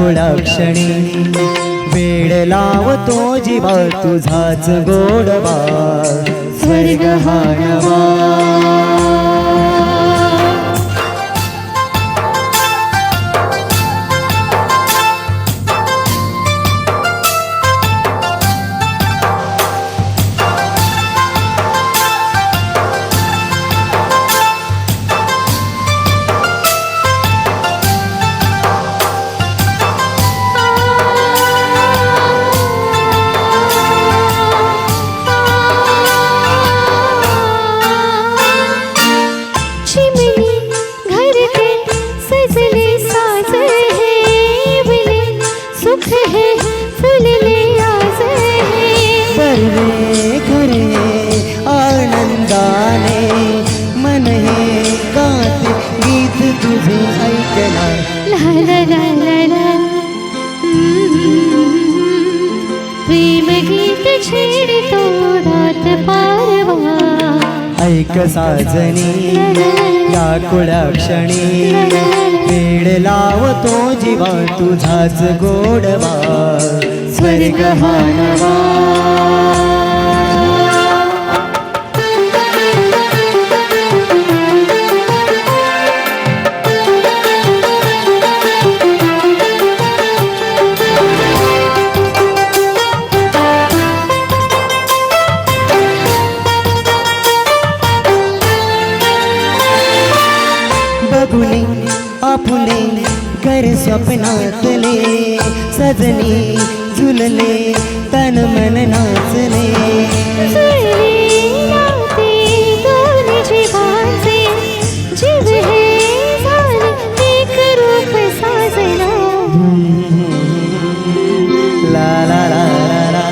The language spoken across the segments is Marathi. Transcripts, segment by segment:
व्याकुळाक्षणी वेळ लावतो जीवा तुझाच गोडवा. स्वर्ग हा ऐकणार ला ला ला छेडतो रात पारवा ऐक साजनी या कुळाक्षणी वेळ लावतो जीवा तुझाच गोडवा. स्वर्ग हा बघुने आपुले कर स्वप्नातले सजनी झुलले तन मन नाचले. हे ला ला ला ला ला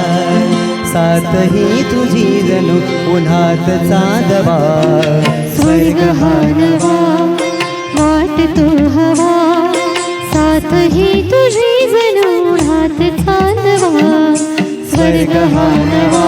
साथ ही तुझी जणू उन्हात चांदवा. वाट तू हवा साथ ही तुझी जणू रात चांदवा स्वर्ग हा नवा